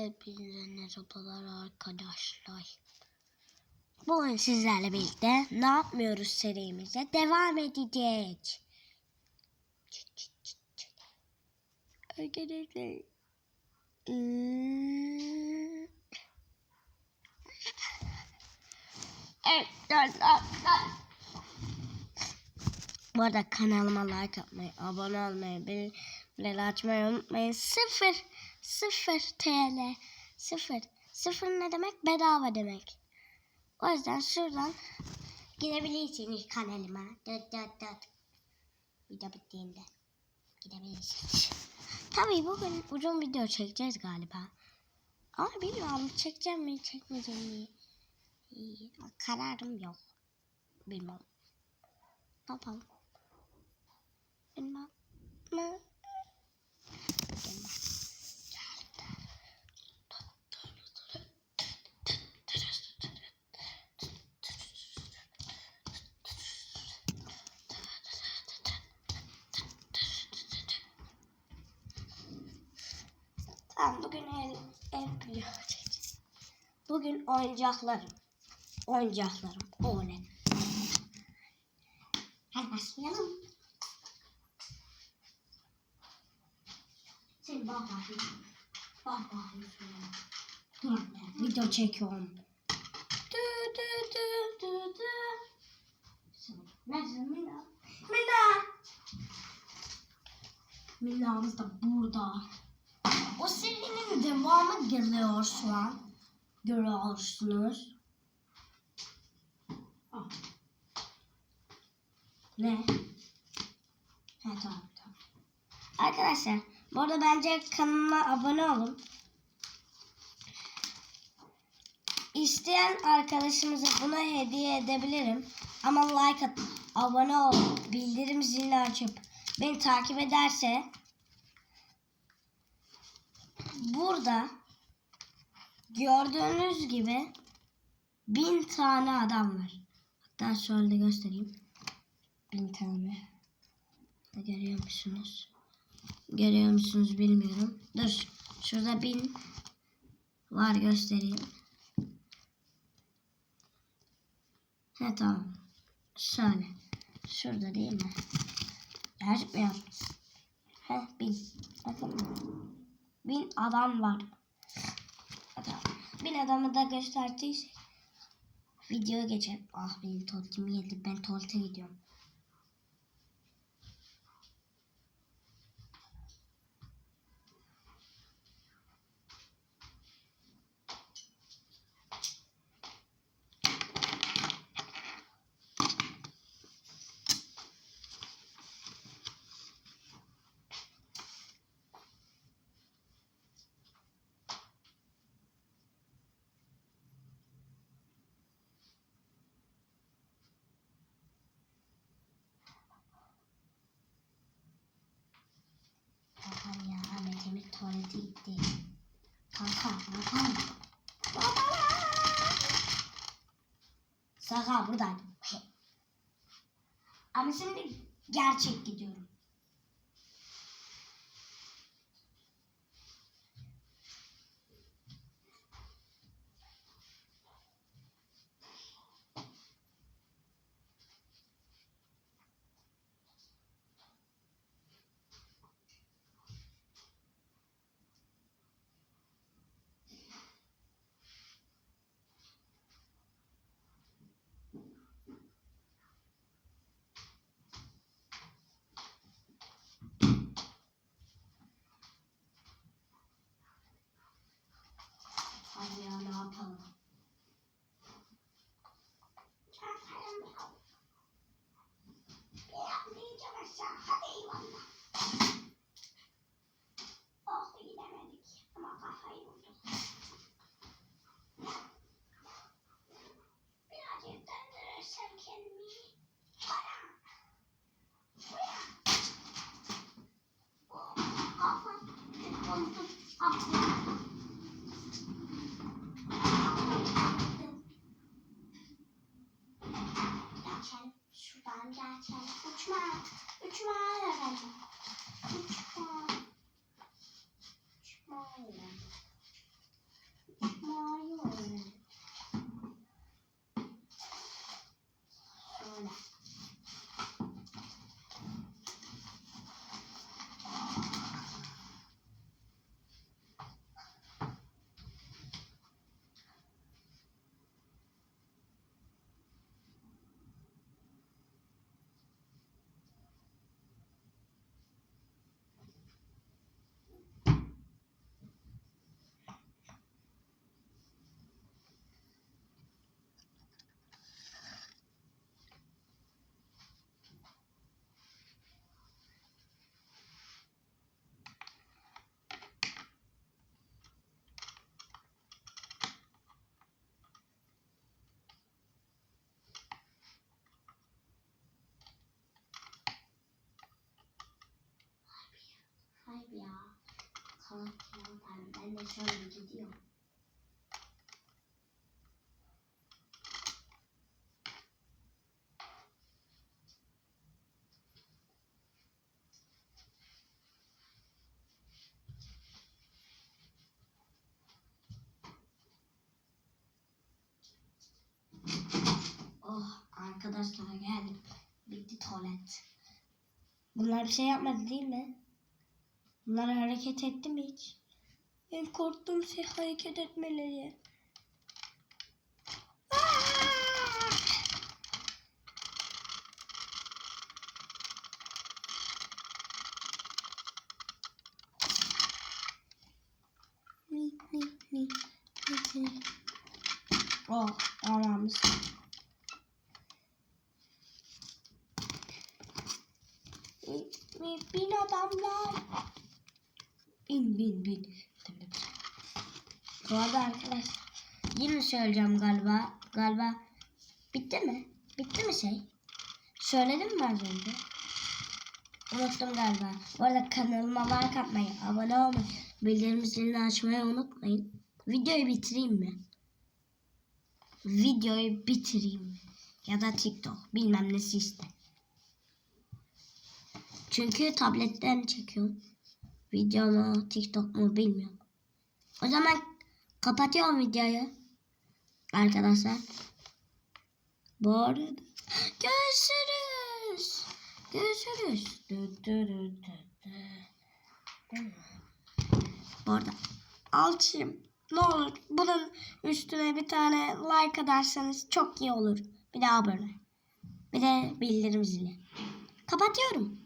Hepinize merhabalar arkadaşlar. Bugün sizlerle birlikte ne yapmıyoruz serimize devam edeceğiz. Arkadaşlar. Evet. Bu arada kanalıma like atmayı, abone olmayı, bildirimleri açmayı unutmayın. Sıfır, sıfır TL. Sıfır. Sıfır ne demek? Bedava demek. O yüzden şuradan gidebilirsiniz kanalıma. Dört dört dört. Video bittiğinde gidebilirsiniz. Tabii bugün uzun video çekeceğiz galiba. Ama bilmiyorum çekeceğim mi çekmeyeceğim mi? Kararım yok. Bilmem. Ne yapalım? Bilmem. Ne? Tamam bugün el, el. Bugün oyuncaklarım. Oyuncaklarım. Oley. Hadi başlayalım. Sen bak bakayım. Bak bakayım. Dur video çekiyorum. Dü dü dü dü dü. Nerede Mila? Mila! Mila'mız da burada. O serinin devamı geliyor şu an. Görüyorsunuz. Ah. Ne? He tamam tamam. Arkadaşlar bu arada bence kanalıma abone olun. İsteyen arkadaşımıza bunu hediye edebilirim. Ama like at, abone ol, bildirim zilini açıp beni takip ederse burada gördüğünüz gibi bin tane adam var. Hatta şöyle göstereyim. Bin tane. Görüyor musunuz? Görüyor musunuz bilmiyorum. Dur. Şurada bin var göstereyim. He tamam. Şöyle. Şurada değil mi? Gözükmüyor. He bin. Bakın. Bin adam var. Tamam. Bin adamı da gösterdiysek video geçelim. Ah benim tuvaletim yedi. Ben tuvalete gidiyorum. Kankam ya Emir tuvalete gitti. Kanka kankam. Baba. Saka buradaydım. Ama şimdi gerçek gidiyorum. geçelim. Şuradan geçelim. Uçma. Uçma öğrenelim. Uçma. Uçma öğrenelim. Uçmayı öğrenelim. Şöyle gidiyor. Oh arkadaşlar geldim. Bitti tuvalet. Bunlar bir şey yapmadı değil mi? Bunlar hareket etti mi hiç? En korktuğum şey hareket etmeleri. Ni, ni, ni, ni, ni. Oh, tamamız. Bin, bin adamlar. Bin bin bin. Bu arada arkadaşlar yine söyleyeceğim galiba. Galiba bitti mi? Bitti mi şey? Söyledim mi az önce? Unuttum galiba. Bu arada kanalıma like atmayı, abone olmayı, bildirim zilini açmayı unutmayın. Videoyu bitireyim mi? Videoyu bitireyim? Ya da TikTok. Bilmem nesi işte. Çünkü tabletten çekiyorum. Video mu, TikTok mu bilmiyorum. O zaman kapatıyorum videoyu. Arkadaşlar. Bu arada görüşürüz. Görüşürüz. Dü dü dü dü dü. Bu arada alçıyım. Ne olur bunun üstüne bir tane like atarsanız çok iyi olur. Bir de abone. Bir de bildirim zili. Kapatıyorum.